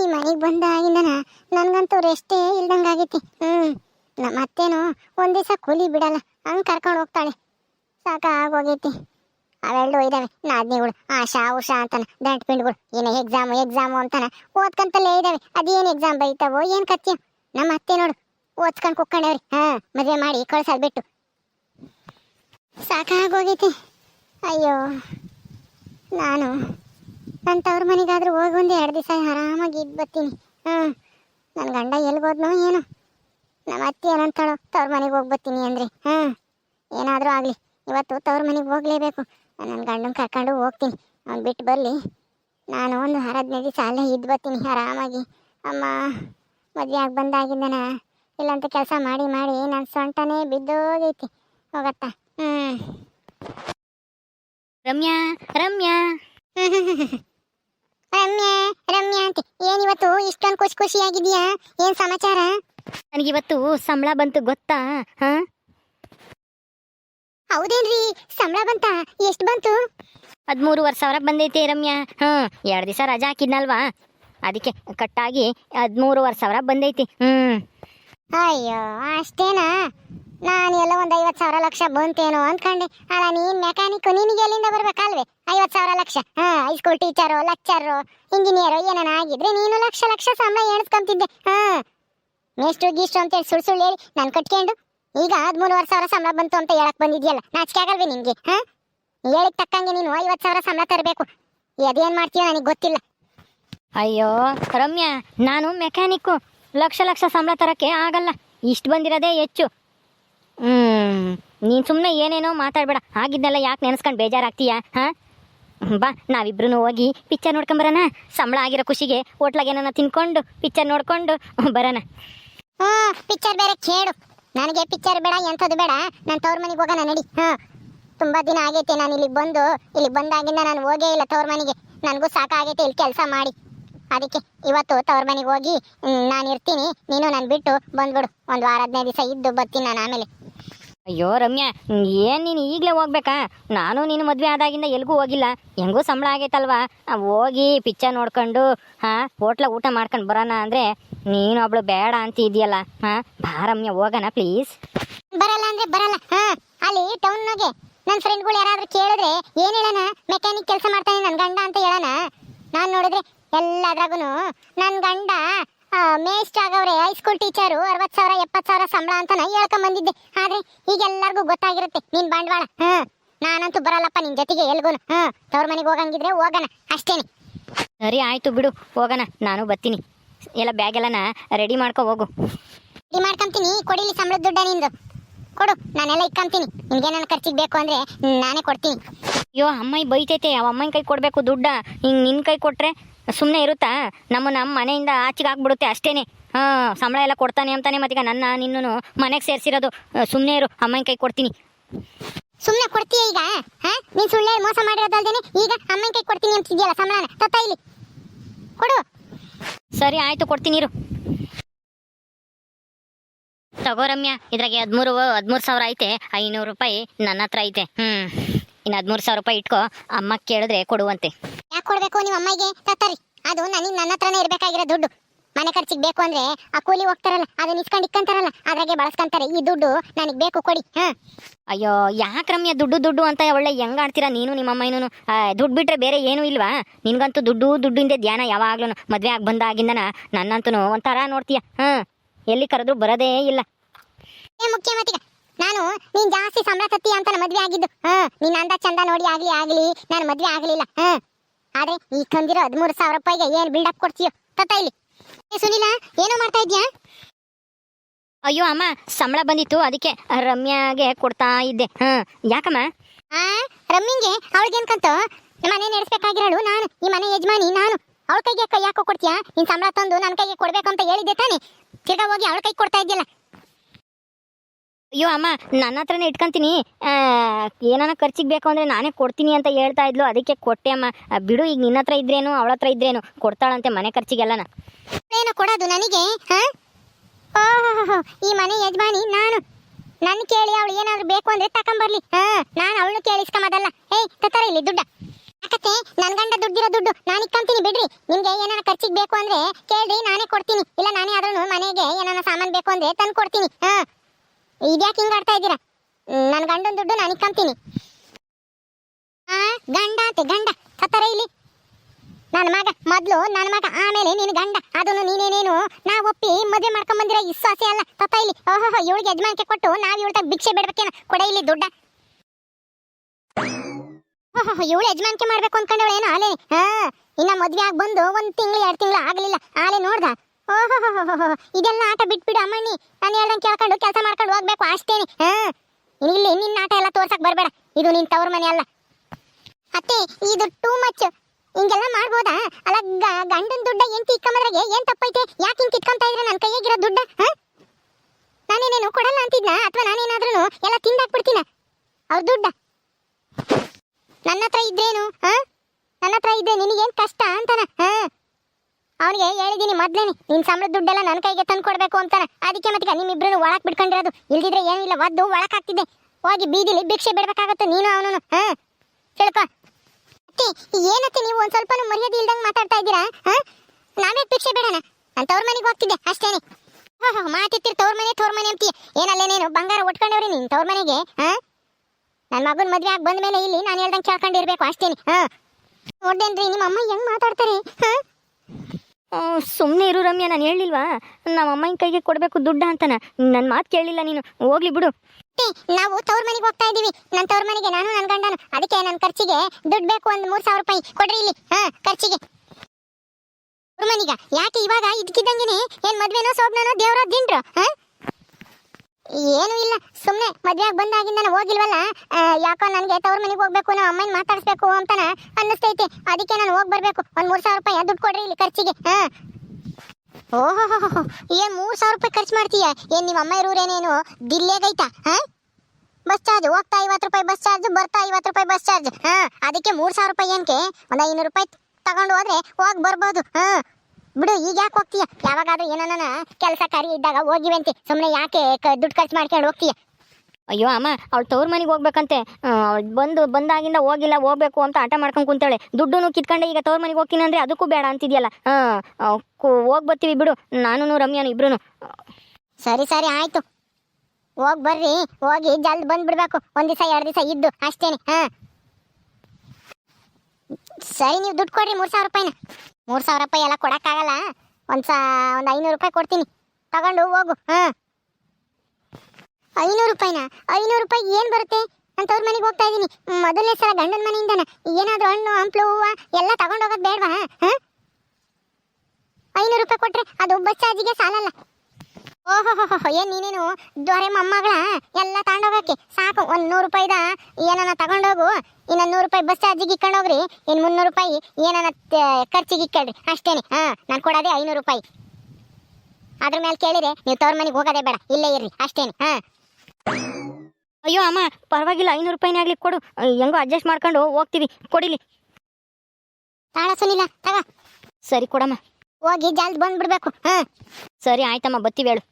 ಈ ಮನೆಗೆ ಬಂದಾಗಿಂದನ ನನ್ಗಂತೂ ರೆಸ್ಟೇ ಇಲ್ದಂಗಾಗೈತಿ ಹ್ಮ್ ನಮ್ಮ ಅತ್ತೇನು ಒಂದ್ ದಿವಸ ಕೂಲಿ ಬಿಡಲ್ಲ, ಹಂಗ್ ಕರ್ಕೊಂಡು ಹೋಗ್ತಾಳೆ. ಸಾಕಾಗೋಗೈತಿ ಅವೆರಡು ಇದಾವೆ. ನಾದ್ನಿಗಳು ಆಶಾ ಉಷಾ ಅಂತಾನ, ದಂಟ್ ಪಿಂಡ್ಗಳು ಏನ ಎಕ್ಸಾಮು ಎಕ್ಸಾಮು ಅಂತಾನ, ಓದ್ಕಂತಲ್ಲೇ ಇದಾವೆ. ಅದೇನ್ ಎಕ್ಸಾಮ್ ಬೈತಾವೋ, ಏನ್ ಕತ್ಯ ನಮ್ಮ ಅತ್ತೆ ನೋಡು ಓದ್ಕೊಂಡ್ ಕುಕ್ಕೊಂಡವ್ರಿ. ಹಾ, ಮದ್ವೆ ಮಾಡಿ ಕಳ್ಸೋದ್ ಬಿಟ್ಟು. ಸಾಕಾಗೋಗೈತಿ. ಅಯ್ಯೋ, ನಾನು ನನ್ನ ತವ್ರ ಮನೆಗಾದ್ರೂ ಹೋಗಿ ಒಂದು ಎರಡು ದಿವಸ ಆರಾಮಾಗಿ ಇದ್ದು ಬರ್ತೀನಿ. ಹ್ಞೂ ನನ್ನ ಗಂಡ ಎಲ್ಗೋದ್ನೋ ಏನು. ನಮ್ಮ ಅತ್ತೆ ಏನಂತಾಳೋ ತವ್ರ ಮನೆಗೆ ಹೋಗಿ ಬರ್ತೀನಿ ಅಂದ್ರೆ. ಹ್ಞೂ ಏನಾದರೂ ಆಗಲಿ. ಇವತ್ತು ತವ್ರ ಮನೆಗೆ ಹೋಗಲೇಬೇಕು. ನನ್ನ ಗಂಡನ ಕರ್ಕೊಂಡು ಹೋಗ್ತೀನಿ. ಅವ್ನು ಬಿಟ್ಟು ಬರಲಿ. ನಾನು ಒಂದು ಹದಿನೈದು ದಿವಸ ಅಲ್ಲೇ ಇದ್ದು ಬರ್ತೀನಿ ಆರಾಮಾಗಿ. ಅಮ್ಮ ಮದುವೆ ಆಗಿ ಬಂದಾಗಿಂದನ ಇಲ್ಲಂತ ಕೆಲಸ ಮಾಡಿ ಮಾಡಿ ನನ್ನ ಸೊಂಟನೇ ಬಿದ್ದೋಗೈತಿ. ಹೋಗತ್ತಾ. ಹ್ಞೂ ರಮ್ಯಾ ರಮ್ಯಾ. ರಮ್ಯಾ ರಮ್ಯಾ ಅಂತ. ಏನಿವತ್ತು ಇಷ್ಟೊಂದು ಖುಷಿ ಖುಷಿಯಾಗಿದ್ಯಾ ಏನ್ ಸಮಾಚಾರ? ನನಗಿವತ್ತು ಸಂಬಳ ಬಂತು ಗೊತ್ತಾ ಹಾ? ಹೌದೇನ್ರಿ ಸಂಬಳ ಬಂತ? ಎಷ್ಟು ಬಂತು? ಹದಿಮೂರುವರೆ ಸಾವಿರ ಬಂದೈತೆ ರಮ್ಯಾ ಹ್ಮ್ ಎರಡು ದಿವಸ ರಜಾ ಹಾಕಿದ್ನಲ್ವಾ? ಅದಕ್ಕೆ ಕಟ್ಟಾಗಿ ಹದಿಮೂರುವರೆ ಸಾವಿರ ಬಂದೈತಿ ಹ್ಮ್? ಅಯ್ಯೋ ಅಷ್ಟೇನಾ? ನಾನು ಎಲ್ಲ ಒಂದು ಐವತ್ತು ಸಾವಿರ ಲಕ್ಷ ಬಂತೇನೋ ಅನ್ಕೊಂಡೆ. ಅಲ್ಲ, ನೀನ್ ಮೆಕ್ಯಾನಿಕ್ ನಿನಗೆ ಎಲ್ಲಿಂದ ಬರ್ಬೇಕಲ್ವೇ? ಐವತ್ತು ಸಾವಿರ ಲಕ್ಷ. ಹಾ ಹೈಸ್ಕೂಲ್ ಟೀಚರು ಲೆಕ್ಚರು ಇಂಜಿನಿಯರು ಏನಾನ ಆಗಿದ್ರೆ ನೀನು ಲಕ್ಷ ಲಕ್ಷ ಸಂಬಳ ಎಣಿಸ್ಕೊಂತಿದ್ದೆ. ಹಾ. ಮೇಷ್ಟು ಗೀಷ್ಟು ಅಂತೇಳಿ ಸುಳ್ಳು ಸುಳ್ಳು ಹೇಳಿ ನಾನು ಕಟ್ಕೊಂಡು. ಈಗ ಹದಿಮೂರುವರೆ ಸಾವಿರ ಸಂಬಳ ಬಂತು ಅಂತ ಹೇಳಕ್ ಬಂದಿದ್ಯಲ್ಲ, ನಾಚಿಕೆ ಆಗಲ್ವೇ ನಿನಗೆ? ಹಾ? ಹೇಳಿದ ತಕ್ಕಂಗೆ ನೀನು ಐವತ್ತು ಸಾವಿರ ಸಂಬಳ ತರಬೇಕು. ಅದೇನು ಮಾಡ್ತೀಯೋ ನನಗೆ ಗೊತ್ತಿಲ್ಲ. ಅಯ್ಯೋ, ರಮ್ಯಾ, ನಾನು ಮೆಕ್ಯಾನಿಕ್ಕು ಲಕ್ಷ ಲಕ್ಷ ಸಂಬಳ ತರಕ್ಕೆ ಆಗಲ್ಲ. ಇಷ್ಟು ಬಂದಿರೋದೇ ಹೆಚ್ಚು. ಹ್ಮ್. ನೀನ್ ಸುಮ್ಮನೆ ಏನೇನೋ ಮಾತಾಡ್ಬೇಡ. ಆಗಿದ್ದೆಲ್ಲ ಯಾಕೆ ನೆನೆಸ್ಕೊಂಡು ಬೇಜಾರಾಗ್ತೀಯಾ, ಹ? ಬಾ ನಾವಿಬ್ರು ಹೋಗಿ ಪಿಕ್ಚರ್ ನೋಡ್ಕೊಂಬರೋಣ ಸಂಬಳ ಆಗಿರೋ ಖುಷಿಗೆ ಹೋಟ್ಲಾಗ ಏನಾನ ತಿನ್ಕೊಂಡು ಪಿಕ್ಚರ್ ನೋಡ್ಕೊಂಡು ಬರೋಣ. ಹ್ಞೂ ಪಿಕ್ಚರ್ ಬೇರೆ ಕೇಳು. ನನಗೆ ಪಿಕ್ಚರ್ ಬೇಡ, ಎಂಥದ್ದು ಬೇಡ. ನಾನು ತವ್ರ ಮನೆಗೆ ಹೋಗೋಣ, ನಡಿ. ಹಾಂ. ತುಂಬ ದಿನ ಆಗೈತೆ, ನಾನು ಇಲ್ಲಿಗೆ ಬಂದು. ಇಲ್ಲಿಗೆ ಬಂದಾಗಿಂದ ನಾನು ಹೋಗೇ ಇಲ್ಲ ತವ್ರ ಮನೆಗೆ. ನನಗೂ ಸಾಕಾಗೈತೆ, ಇಲ್ಲಿ ಕೆಲಸ ಮಾಡಿ. ಅದಕ್ಕೆ ಇವತ್ತು ತವ್ರ ಮನೆಗೆ ಹೋಗಿ ನಾನು ಇರ್ತೀನಿ. ನೀನು ನಾನು ಬಿಟ್ಟು ಬಂದ್ಬಿಡು. ಒಂದು ವಾರ ಹದಿನೈದು ದಿವಸ ಇದ್ದು ಬರ್ತೀನಿ ನಾನು ಆಮೇಲೆ. ಅಯ್ಯೋ ರಮ್ಯಾ, ಏನು ನೀನು ಈಗಲೇ ಹೋಗ್ಬೇಕಾ? ನಾನು ನೀನು ಮದುವೆ ಆದಾಗಿಂದ ಎಲ್ಗೂ ಹೋಗಿಲ್ಲ. ಹೆಂಗೂ ಸಂಬಳ ಆಗೈತಲ್ವಾ? ಹೋಗಿ ಪಿಚ್ಚರ್ ನೋಡ್ಕೊಂಡು, ಹಾಂ, ಹೋಟ್ಲ ಊಟ ಮಾಡ್ಕೊಂಡು ಬರೋಣ ಅಂದರೆ ಒಬ್ಳು ಬೇಡ ಅಂತ ಇದೆಯಲ್ಲ, ಹಾಂ? ಬಾ ರಮ್ಯಾ, ಹೋಗೋಣ ಪ್ಲೀಸ್. ಬರಲ್ಲ ಅಂದ್ರೆ ಬರಲ್ಲ, ಹಾ? ಅಲ್ಲಿ ಟೌನ್ನಾಗೆ ನನ್ನ ಫ್ರೆಂಡ್ಗಳು ಯಾರಾದ್ರೂ ಕೇಳಿದ್ರೆ ಏನು ಹೇಳೋಣ? ಮೆಕ್ಯಾನಿಕ್ ಕೆಲಸ ಮಾಡ್ತಾನೆ ನನ್ನ ಗಂಡ ಅಂತ ಹೇಳೋಣ? ನಾನು ನೋಡಿದ್ರೆ ಎಲ್ಲದ್ರಾಗೂ ನನ್ನ ಗಂಡ ಮೇಸ್ಟ್ ಆಗವ್ರೆ ಹೈಸ್ಕೂಲ್ ಟೀಚರು ಅರವತ್ ಸಾವಿರ ಎಪ್ಪತ್ ಸಾವಿರ ಸಂಬಳ ಅಂತ ನಾ ಬಂದಿದ್ದೆ. ಆದ್ರೆ ಈಗ ಎಲ್ಲರಿಗೂ ಗೊತ್ತಾಗಿರುತ್ತೆ, ನಿನ್ ಬಂಡವಾಳ. ಹ ನಾನಂತೂ ಬರಲ್ಲಪ್ಪ ನಿನ್ ಜೊತೆಗೆ ಎಲ್ಗೂನು. ಹ ತವ್ರ ಮನೆಗೆ ಹೋಗಂಗಿದ್ರೆ ಹೋಗೋಣ, ಅಷ್ಟೇನೆ. ಸರಿ, ಆಯ್ತು ಬಿಡು, ಹೋಗೋಣ, ನಾನು ಬರ್ತೀನಿ. ಎಲ್ಲ ಬ್ಯಾಗ್ ಎಲ್ಲನ ರೆಡಿ ಮಾಡ್ಕೊ ಹೋಗು. ರೆಡಿ ಮಾಡ್ಕೊಂತೀನಿ, ಕೊಡಿಲಿ ಸಂಬಳದ ದುಡ್ಡ ನಿಂದು. ಕೊಡು, ನಾನೆಲ್ಲ ಇಕ್ಕಂತೀನಿ ನಿನ್ಗೆ ನನ್ನ ಖರ್ಚಿಗೆ ಬೇಕು ಅಂದ್ರೆ ನಾನೇ ಕೊಡ್ತೀನಿ. ಅಯ್ಯೋ, ಅಮ್ಮಯ್ಯ ಬೈತೈತೆ, ಅವ ಅಮ್ಮನ ಕೈ ಕೊಡಬೇಕು ದುಡ್ಡ. ಹಿಂಗ್ ನಿನ್ ಕೈ ಕೊಟ್ರೆ ಸುಮ್ಮನೆ ಇರುತ್ತಾ? ನಮ್ಮ ನಮ್ಮ ಮನೆಯಿಂದ ಆಚೆಗೆ ಆಗ್ಬಿಡುತ್ತೆ ಅಷ್ಟೇನೆ. ಹಾಂ ಸಂಬಳ ಎಲ್ಲ ಕೊಡ್ತಾನೆ ಅಂತಾನೆ ಮತ್ತೀಗ ನನ್ನ ನಿನ್ನೂ ಮನೆಗೆ ಸೇರಿಸಿರೋದು. ಸುಮ್ಮನೆ ಇರು ಅಮ್ಮನ ಕೈ ಕೊಡ್ತೀನಿ. ಸುಮ್ಮನೆ ಕೊಡ್ತೀಯ ಈಗ? ಹಾಂ ನೀನು ಸುಳ್ಳೆ ಮೋಸ ಮಾಡಿರೋದಲ್ದೇನೆ ಈಗ ಅಮ್ಮನ ಕೈ ಕೊಡ್ತೀನಿ ಅಂತಿದ್ಯಲ್ಲ ಸಂಬಳನ? ತತ್ತ ಇಲ್ಲಿ. ಕೊಡು. ಸರಿ ಆಯಿತು ಕೊಡ್ತೀನಿ ಇರು. ತಗೋ ರಮ್ಯಾ ಇದ್ರಾಗೆ ಹದಿಮೂರು ಹದಿಮೂರು ಸಾವಿರ ಐತೆ. ಐನೂರು ರೂಪಾಯಿ ನನ್ನ ಹತ್ರ ಐತೆ. ಹ್ಞೂ ಇನ್ನು ಹದಿಮೂರು ಸಾವಿರ ರೂಪಾಯಿ ಇಟ್ಕೋ ಅಮ್ಮ ಕೇಳಿದ್ರೆ ಕೊಡುವಂತೆ. ಯಾಕೆ ಕೊಡಬೇಕು ನಿಮ್ಮ ಅಮ್ಮಗೆ ತತ್ತರಿ ಅದು ನನಗೆ ನನ್ನ ಹತ್ರನೇ ಇರಬೇಕಾಗಿರೋ ದುಡ್ಡು. ಮನೆ ಖರ್ಚಿಗೆ ಬೇಕು ಅಂದ್ರೆ ಆ ಕೂಲಿ ಹೋಗ್ತಾರಲ್ಲ ಅದನ್ನ ಇಸ್ಕೊಂಡು ಇಕ್ಕಂತಾರಲ್ಲ ಅದ್ರಾಗೆ ಬಳಸ್ಕೊಂತಾರೆ. ಈ ದುಡ್ಡು ನನಗೆ ಬೇಕು ಕೊಡಿ. ಹಾ. ಅಯ್ಯೋ ಯಾಕೆ ರಮ್ಯ ದುಡ್ಡು ದುಡ್ಡು ಅಂತ ಒಳ್ಳೆ ಹೆಂಗ್ ಆಡ್ತೀರಾ ನೀನು ನಿಮ್ಮ ಅಮ್ಮನೂ ದುಡ್ಡು ಬಿಟ್ರೆ ಬೇರೆ ಏನೂ ಇಲ್ವಾ? ನಿನ್ಗಂತೂ ದುಡ್ಡು ದುಡ್ಡಿಂದೆ ಧ್ಯಾನ ಯಾವಾಗ್ಲೂ ಮದುವೆ ಆಗಿ ಬಂದಾಗಿಂದನ ನನ್ನಂತೂ ಒಂಥರ ನೋಡ್ತೀಯ. ಹಾಂ. ಎಲ್ಲಿ ಕರೆದ್ರು ಬರೋದೇ ಇಲ್ಲ. ಏ ಮುಖ್ಯ ಮತ್ತೀಗ. ನಾನು ನೀನ್ ಜಾಸ್ತಿ ಸಂಬಳ ತತ್ತಿ ಅಂತ ಮದ್ವೆ ಆಗಿದ್ದು. ಹಾ ನಿನ್ನ ಅಂದ ಚಂದ ನೋಡಿ ಆಗ್ಲಿ ಆಗ್ಲಿ ನಾನು ಮದ್ವೆ ಆಗ್ಲಿಲ್ಲ. ಹಾ. ಆದ್ರೆ ಈ ತಂದಿರೋ ಹದಿಮೂರು ಸಾವಿರ ರೂಪಾಯಿಗೆ ಏನ್ ಅಪ್ ಕೊಡ್ತೀಯ? ತತ್ತ ಇಲ್ಲಿ. ಸುನಿಲ ಏನೋ ಮಾಡ್ತಾ ಇದ್ಯಾ? ಅಯ್ಯೋ ಅಮ್ಮ ಸಂಬಳ ಬಂದಿತ್ತು ಅದಕ್ಕೆ ರಮ್ಯಾಗೆ ಕೊಡ್ತಾ ಇದ್ದೆ. ಹ ಯಾಕಮ್ಮ? ಆ ರಮ್ಮಿಂಗೆ ಅವಳಿಗೇನ್ ಕಂತು? ಮನೆ ನಡೆಸ್ಬೇಕಾಗಿರೋಳು ನಾನು ಈ ಮನೆ ಯಜಮಾನಿ ನಾನು. ಅವಳ ಕೈಗೆ ಕೈ ಯಾಕೋ ಕೊಡ್ತೀಯಾ? ನಿನ್ ಸಂಬಳ ತಂದು ನನ್ನ ಕೈಗೆ ಕೊಡ್ಬೇಕು ಅಂತ ಹೇಳಿದ್ದೆ ತಾನೆ. ತಿರ್ಗಾ ಹೋಗಿ ಅವಳ ಕೈ ಕೊಡ್ತಾ ಇದ್ಯಲ್ಲ. ಅಯ್ಯೋ ಅಮ್ಮ, ನನ್ನ ಹತ್ರನೇ ಇಟ್ಕೊಂತೀನಿ. ಏನಾನ ಖರ್ಚಿಗೆ ಬೇಕು ಅಂದರೆ ನಾನೇ ಕೊಡ್ತೀನಿ ಅಂತ ಹೇಳ್ತಾ ಇದ್ಲು. ಅದಕ್ಕೆ ಕೊಟ್ಟೆ ಅಮ್ಮ. ಬಿಡು, ಈಗ ನಿನ್ನ ಹತ್ರ ಇದ್ರೇನು, ಅವಳ ಹತ್ರ ಇದ್ರೇನು, ಕೊಡ್ತಾಳಂತೆ ಮನೆ ಖರ್ಚಿಗೆಲ್ಲನ. ಏನು ಕೊಡೋದು ನನಗೆ ಈ ಮನೆ ಯಜಮಾನಿ, ನಾನು. ನನ್ನ ಕೇಳಿ ಅವಳು ಏನಾದ್ರು ಬೇಕು ಅಂದ್ರೆ ತಕೊಂಬರ್ಲಿ. ಹಾ, ನಾನು ಅವಳು ಕೇಳಿಸ್ಕೊಂಬದಲ್ಲ ಏಯ್, ತತ್ತರ ಇಲ್ಲಿ, ದುಡ್ಡ. ಯಾಕತ್ತೆ ನನ್ನ ಗಂಡ ದುಡ್ಡಿರೋ ದುಡ್ಡು, ನಾನು ಇಕ್ಕಂತೀನಿ ಬಿಡ್ರಿ. ನಿಮ್ಗೆ ಏನಾರ ಖರ್ಚಿಗೆ ಬೇಕು ಅಂದ್ರೆ ಕೇಳ್ರಿ, ನಾನೇ ಕೊಡ್ತೀನಿ. ಇಲ್ಲ, ನಾನೇ ಆದ್ರೂ ಮನೆಗೆ ಏನಾರ ಸಾಮಾನು ಬೇಕು ಅಂದ್ರೆ ತಂದು ಕೊಡ್ತೀನಿ ಹಾ. ಇದ್ಯಾಕೆ ಹಿಂಗ್ ಆಡ್ತಾ ಇದ್ದೀರಾ? ಹ್ಮ್, ನನ್ ಗಂಡನ ದುಡ್ಡು ನಾನು ಇಕ್ಕಂತೀನಿ. ಆ ಗಂಡ ಅಂತೆ ಗಂಡ. ಸತ್ತರ ಇಲ್ಲಿ. ನನ್ನ ಮಗ ಮೊದ್ಲು ನನ್ನ ಮಗ ಆಮೇಲೆ ನೀನ್ ಗಂಡ. ಅದನ್ನು ನೀನೇನೇನು? ನಾ ಒಪ್ಪಿ ಮದುವೆ ಮಾಡ್ಕೊಂಡ್ ಬಂದಿರ ವಿಶ್ವಾಸ ಅಲ್ಲ ತತ್ತ ಇಲ್ಲಿ. ಓಹೋ ಇವಳಿಗೆ ಯಜಮಾನಕ್ಕೆ ಕೊಟ್ಟು ನಾವ್ ಇವಳ ಭಿಕ್ಷೆ ಬಿಡ್ಬೇಕೇನ ಕೊಡ ಇಲ್ಲಿ ದುಡ್ಡ. ಓಹೋ ಇವಳು ಯಜಮಾನಿಕೆ ಮಾಡ್ಬೇಕು ಅನ್ಕೊಂಡವಳೇನು ಆಲೆ ಹಾ ಇನ್ನ ಮದ್ವೆ ಆಗಿ ಬಂದು ಒಂದ್ ತಿಂಗಳು ಎರಡು ತಿಂಗಳು ಆಗ್ಲಿಲ್ಲ. ಆಲೆ ನೋಡ್ದ? ಓಹೋ, ಇದೆಲ್ಲ ಆಟ ಬಿಟ್ಬಿಡು ಅಮ್ಮಣ್ಣಿ. ನಾನು ಹೇಳ್ದಂಗೆ ಕೇಳ್ಕೊಂಡು ಕೆಲಸ ಮಾಡ್ಕೊಂಡು ಹೋಗ್ಬೇಕು, ಅಷ್ಟೇನೆ. ಹಾ? ಇಲ್ಲಿ ನಿನ್ನ ಆಟ ಎಲ್ಲ ತೋರ್ಸಕ್ ಬರಬೇಡ. ಇದು ನಿನ್ ತವ್ರ ಮನೆ ಅಲ್ಲ. ಅತ್ತೆ, ಇದು ಟೂ ಮಚ್ ಹಿಂಗೆಲ್ಲ ಮಾಡ್ಬೋದಾ? ಅಲ್ಲ ಗಂಡನ ದುಡ್ಡ ಎಂಟಿ ಇಕ್ಕಂಬದ್ರಾಗೆ ಏನ್ ತಪ್ಪೈತೆ? ಯಾಕೆ ಹಿಂಗೆ ತಿಕ್ಕಂತಾ ಇದ್ರೆ ನನ್ನ ಕೈಯಾಗಿರೋ ದುಡ್ಡ? ಹ? ನಾನೇನೇನು ಕೊಡಲ್ಲ ಅಂತಿದ್ನ? ಅಥವಾ ನಾನೇನಾದ್ರೂ ಎಲ್ಲ ತಿಂದಾಕ್ಬಿಡ್ತೀನ? ಅವ್ರ ದುಡ್ಡ. ನನ್ನ ಹತ್ರ ಇದ್ರೇನು? ಹ? ನನ್ನ ಹತ್ರ ಇದ್ರೆ ನಿನಗೇನು ಕಷ್ಟ ಅಂತಾನ? ಹ? ಅವನಿಗೆ ಹೇಳಿದೀನಿ ಮೊದ್ಲೇನೆ, ನಿನ್ ಸಂಬಳದ ದುಡ್ಡೆಲ್ಲ ನನ್ನ ಕೈಗೆ ತಂದು ಕೊಡ್ಬೇಕು ಅಂತಾನೆ. ಅದಕ್ಕೆ ಮತ್ತೆ ನಿಮ್ಮಿಬ್ರು ಒಳಕ್ ಬಿಟ್ಕೊಂಡಿರೋದು. ಇಲ್ದಿದ್ರೆ ಏನಿಲ್ಲ, ಒದ್ದು ಒಳಕ್ ಹಾಕ್ತಿದ್ದೆ ಹೋಗಿ ಬೀದಿಲಿ ಭಿಕ್ಷೆ ಬಿಡ್ಬೇಕಾಗತ್ತೆ, ನೀನು ಅವನು ಹಾ? ತಿಳ್ಕೊ. ಏನತ್ತೆ ನೀವು ಒಂದ್ ಸ್ವಲ್ಪ ಮರ್ಯಾದೆ ಇಲ್ದಂಗ್ ಮಾತಾಡ್ತಾ ಇದ್ದೀರಾ, ಹಾ? ನಾವೇ ಭಿಕ್ಷೆ ಬೇಡಣ ನಾನು ತವ್ರ ಮನೆಗೆ ಹೋಗ್ತಿದ್ದೆ, ಅಷ್ಟೇನೆ. ಮಾತಿತ್ತಿರ್ ತವ್ರ ಮನೆ ತವ್ರ ಮನೆ ಅಂತೀಯ. ಏನಲ್ಲೇನೇನು ಬಂಗಾರ ಒಟ್ಕೊಂಡವ್ರಿ ನೀನ್ ತವ್ರ ಮನೆಗೆ, ಹಾ? ನನ್ನ ಮಗನ ಮದ್ವೆ ಆಗಿ ಬಂದ್ಮೇಲೆ ಇಲ್ಲಿ ನಾನು ಹೇಳ್ದಂಗೆ ಕೇಳ್ಕೊಂಡಿರ್ಬೇಕು, ಅಷ್ಟೇನೆ, ಹಾ? ನೋಡ್ದೇನ್ರಿ ನಿಮ್ಮ ಅಮ್ಮ ಹೆಂಗ್ ಮಾತಾಡ್ತಾರೆ, ಹ? ಸುಮ್ಮನೆ ಇರು ರಮ್ಯಾ, ನಾನು ಹೇಳಿಲ್ವಾ ನಮ್ಮ ಅಮ್ಮನ ಕೈಗೆ ಕೊಡಬೇಕು ದುಡ್ಡ ಅಂತನ. ನನ್ನ ಮಾತು ಕೇಳಿಲ್ಲ ನೀನು. ಹೋಗ್ಲಿ ಬಿಡು. ನಾವು ತವ್ರ ಮನೆಗೆ ಹೋಗ್ತಾ ಇದ್ದೀವಿ. ನನ್ನ ತವ್ರ ಮನೆಗೆ ನಾನು ನನ್ನ ಗಂಡನು. ಅದಕ್ಕೆ ನನ್ನ ಖರ್ಚಿಗೆ ದುಡ್ಡು ಬೇಕು ಒಂದು ಮೂರ್ ಸಾವಿರ ರೂಪಾಯಿ. ಕೊಡ್ರಿ ಇಲ್ಲಿ. ಹಾ, ಖರ್ಚಿಗೆ. ತವ್ರ ಯಾಕೆ ಇವಾಗ ಇದ್ಕಿದ್ದಂಗೆನೆ ಏನ್ ಮದ್ವೆನೋ ಸೋಬ್ನೋ ದೇವರ ದಿಂಡ್ರು, ಹಾ? ಏನು ಇಲ್ಲ. ಸುಮ್ಮನೆ ಮದ್ವೆ ಆಗಿ ಬಂದಾಗಿಂದ ನಾನು ಹೋಗಿಲ್ವಲ್ಲ? ಯಾಕೋ ನನಗೆ ತವ್ರ ಮನೆಗೆ ಹೋಗ್ಬೇಕು ನಮ್ಮ ಅಮ್ಮನ ಮಾತಾಡಿಸ್ಬೇಕು ಅಂತಾನ ಅನ್ನಿಸ್ತೈತೆ. ಅದಕ್ಕೆ ನಾನು ಹೋಗಿ ಬರಬೇಕು. ಒಂದು ಮೂರ್ ಸಾವಿರ ರೂಪಾಯಿ ದುಡ್ಡು ಕೊಡ್ರಿ ಇಲ್ಲಿ ಖರ್ಚಿಗೆ. ಹಾ. ಓಹೋ ಏನ್ ಮೂರು ಸಾವಿರ ರೂಪಾಯಿ ಖರ್ಚು ಮಾಡ್ತೀಯ? ಏನ್ ನಿಮ್ಮ ಅಮ್ಮ ಇರೋರೇನೇನು? ದಿಲ್ಲೇಗೈತಾ? ಹಾ? ಬಸ್ ಚಾರ್ಜ್, ಹೋಗ್ತಾ ಐವತ್ತು ರೂಪಾಯಿ ಬಸ್ ಚಾರ್ಜ್, ಬರ್ತಾ ಐವತ್ತು ರೂಪಾಯಿ ಬಸ್ ಚಾರ್ಜ್. ಹಾ, ಅದಕ್ಕೆ ಮೂರ್ ಸಾವಿರ ರೂಪಾಯಿ ಏನಕ್ಕೆ ಒಂದು ಐನೂರು ರೂಪಾಯಿ ತಗೊಂಡು ಹೋದ್ರೆ ಹೋಗಿ ಬರ್ಬೋದು. ಹಾ. ಬಿಡು ಈಗ ಯಾಕೆ ಹೋಗ್ತೀಯ? ಯಾವಾಗಾದ್ರೂ ಏನನ ಕೆಲಸ ಕಾರ್ಯ ಇದ್ದಾಗ ಹೋಗಿವೆಂತೆ. ಸುಮ್ಮನೆ ಯಾಕೆ ದುಡ್ಡು ಖರ್ಚು ಮಾಡ್ಕೊಂಡು ಹೋಗ್ತೀಯ? ಅಯ್ಯೋ ಅಮ್ಮ ಅವಳು ತವ್ರ ಮನೆಗೆ ಹೋಗ್ಬೇಕಂತೆ. ಅವಳು ಬಂದು ಬಂದಾಗಿಂದ ಹೋಗಿಲ್ಲ ಹೋಗ್ಬೇಕು ಅಂತ ಆಟ ಮಾಡ್ಕೊಂಡು ಕುಂತಾಳೆ. ದುಡ್ಡು ಕಿತ್ಕೊಂಡೆ ಈಗ ತವ್ರ ಮನೆಗೆ ಹೋಗ್ತೀನಿ ಅಂದ್ರೆ ಅದಕ್ಕೂ ಬೇಡ ಅಂತಿದೆಯಲ್ಲ. ಹಾಂ ಹೋಗಿ ಬರ್ತೀವಿ ಬಿಡು. ನಾನು ರಮ್ಯಾನು ಇಬ್ರು ಸರಿ ಸರಿ ಆಯ್ತು. ಹೋಗ್ ಬರ್ರಿ. ಹೋಗಿ ಜಲ್ದಿ ಬಂದ್ಬಿಡ್ಬೇಕು. ಒಂದ್ ದಿವಸ ಎರಡು ದಿವಸ ಇದ್ದು ಅಷ್ಟೇನೆ. ಹಾ. ಸರಿ, ನೀವು ದುಡ್ಡು ಕೊಡ್ರಿ, ಮೂರ್ ಸಾವಿರ ರೂಪಾಯಿನ. ಮೂರ್ ಸಾವಿರ ರೂಪಾಯಿ ಎಲ್ಲ ಕೊಡಕ್ಕಾಗಲ್ಲ. ಒಂದು ಸಾ, ಒಂದ್ ಐನೂರು ರೂಪಾಯಿ ಕೊಡ್ತೀನಿ. ತಗೊಂಡು ಹೋಗು, ಹಾ. ಐನೂರು ರೂಪಾಯಿನ? ಐನೂರು ರೂಪಾಯಿ ಏನ್ ಬರುತ್ತೆ? ನಾನು ತವ್ರ ಮನೆಗೆ ಹೋಗ್ತಾ ಇದೀನಿ. ಮೊದಲನೇ ಸಲ ಗಂಡನ ಮನೆಯಿಂದನ. ಏನಾದ್ರೂ ಹಣ್ಣು, ಹಂಪ್ಲು, ಹೂವು, ಎಲ್ಲ ತಗೊಂಡು ಹೋಗೋದು ಬೇಡವಾ, ಹಾ? ಐನೂರು ರೂಪಾಯಿ ಕೊಟ್ರೆ ಅದು ಬಸ್ ಚಾರ್ಜಿಗೆ ಸಾಲಲ್ಲ. ಓಹೋ ಏನ್ ನೀನೇನು ದೊರೆ ಮೊಮ್ಮಗಳ? ಎಲ್ಲ ತಗೊಂಡೋಗಕ್ಕೆ ಸಾಕು, ಒಂದ್ ನೂರು ರೂಪಾಯಿದ ಏನನ ತಗೊಂಡೋಗು. ಇನ್ನ ನೂರು ರೂಪಾಯಿ ಬಸ್ ಚಾರ್ಜಿಗೆ ಇಕ್ಕೊಂಡೋಗ್ರಿ. ಇನ್ ಮುನ್ನೂರು ರೂಪಾಯಿ ಏನನ್ನ ಖರ್ಚಿಗೆ ಇಕ್ಕಳ್ರಿ. ಅಷ್ಟೇನೆ. ಹಾ, ನಾನು ಕೊಡೋದೇ ಐನೂರು ರೂಪಾಯಿ. ಅದ್ರ ಮೇಲೆ ಕೇಳಿದ್ರೆ ನೀವು ತವ್ರ ಮನೆಗೆ ಹೋಗೋದೇ ಬೇಡ. ಇಲ್ಲೇ ಇರ್ರಿ. ಅಷ್ಟೇನೆ. ಹಾ. ಅಯ್ಯೋ, ಅಮ್ಮ, ಪರವಾಗಿಲ್ಲ. ಐನೂರು ರೂಪಾಯಿನೇ ಆಗ್ಲಿ ಕೊಡು. ಹೆಂಗೋ ಅಡ್ಜಸ್ಟ್ ಮಾಡ್ಕೊಂಡು ಹೋಗ್ತೀವಿ. ಕೊಡಿಲಿ. ತಾಳ ಸುನಿಲ್ಲ ತಗ. ಸರಿ ಕೊಡಮ್ಮ. ಹೋಗಿ ಜಲ್ದ್ ಬಂದ್ಬಿಡ್ಬೇಕು. ಹಾ. ಸರಿ ಆಯ್ತಮ್ಮ ಬತ್ತೀವಿ ಹೇಳು.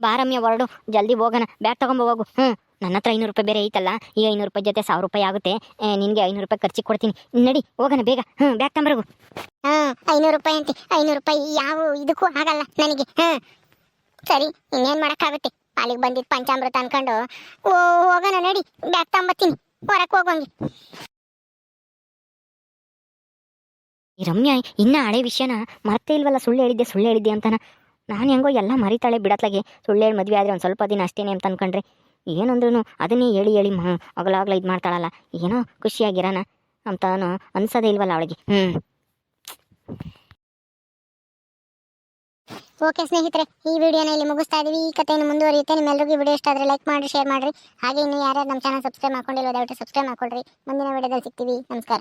ಬಾರಮ್ಯ ಹೊರಡು. ಜಲ್ದಿ ಹೋಗೋಣ. ಬ್ಯಾಗ್ ತಗೊಂಬ ಹೋಗು. ಹ್ಞೂ ನನ್ನ ಹತ್ರ ಐನೂರು ರೂಪಾಯಿ ಬೇರೆ ಐತಲ್ಲ? ಈ ಐನೂರು ರೂಪಾಯಿ ಜೊತೆ ಸಾವಿರ ರೂಪಾಯಿ ಆಗುತ್ತೆ. ನಿನಗೆ ಐನೂರು ರೂಪಾಯಿ ಖರ್ಚಿಗೆ ಕೊಡ್ತೀನಿ. ನಡಿ, ಹೋಗಣ ಬೇಗ. ಹ್ಞೂ ಬ್ಯಾಗ್ ತಗೊಂಬರಗು. ಹಾಂ, ಐನೂರು ರೂಪಾಯಿ ಅಂತೆ. ಐನೂರು ರೂಪಾಯಿ ಯಾವ ಇದಕ್ಕೂ ಆಗಲ್ಲ ನನಗೆ. ಹ್ಮ್. ಸರಿ, ಇನ್ನೇನು ಮಾಡೋಕ್ಕಾಗುತ್ತೆ? ಅಲ್ಲಿಗೆ ಬಂದಿದ್ದು ಪಂಚಾಮೃತ ಅನ್ಕೊಂಡು. ಓ, ಹೋಗೋಣ, ನಡಿ. ಬ್ಯಾಗ್ ತಗೊಂಬತ್ತೀನಿ. ಹೊರಕ್ಕೆ ಹೋಗೋಂಗೆ ಈ ರಮ್ಯಾ, ಇನ್ನ ಹಳೆ ವಿಷಯನ ಮರ್ತೇ ಇಲ್ವಲ್ಲ? ಸುಳ್ಳು ಹೇಳಿದ್ದೆ ಸುಳ್ಳು ಹೇಳಿದ್ದೆ ಅಂತಾನ. ನಾನು ಹೆಂಗೋ ಎಲ್ಲ ಮರಿತಾಳೆ ಬಿಡತ್ಲಾಗೆ. ಸುಳ್ಳು ಹೇಳಿ ಮದುವೆ ಆದರೆ ಒಂದು ಸ್ವಲ್ಪ ದಿನ ಅಷ್ಟೇನೆ ಅಂತ ಅನ್ಕೊಂಡ್ರೆ. ಏನಂದ್ರೂ ಅದನ್ನೇ ಹೇಳಿ ಹೇಳಿ ಮ, ಅಗಲಾಗ್ಲ ಇದು ಮಾಡ್ತಾಳಲ್ಲ. ಏನೋ ಖುಷಿಯಾಗಿರೋಣ ಅಂತಾನು ಅನ್ಸೋದೇ ಇಲ್ವಲ್ಲ ಅವಳಿಗೆ. ಹ್ಞೂ ಓಕೆ ಸ್ನೇಹಿತರೆ, ಈ ವಿಡಿಯೋನ ಇಲ್ಲಿ ಮುಗಿಸ್ತಾ ಇದೀವಿ. ಈ ಕಥೆಯನ್ನು ಮುಂದುವರಿಯುತ್ತೆ. ನಿಮ್ಮೆಲ್ಲರಿಗೂ ವಿಡಿಯೋ ಇಷ್ಟ ಆದರೆ ಲೈಕ್ ಮಾಡಿ ಶೇರ್ ಮಾಡಿರಿ. ಹಾಗೆ ಇನ್ನು ಯಾರ್ಯಾರು ನಮ್ಮ ಚಾನಲ್ ಸಬ್ಸ್ಕ್ರೈಬ್ ಮಾಡ್ಕೊಂಡಿಲ್ಲ ದಯವಿಟ್ಟು ಸಬ್ಸ್ಕ್ರೈಬ್ ಮಾಡ್ಕೊಳ್ರಿ. ಮುಂದಿನ ವಿಡಿಯೋದಲ್ಲಿ ಸಿಗ್ತೀವಿ. ನಮಸ್ಕಾರ.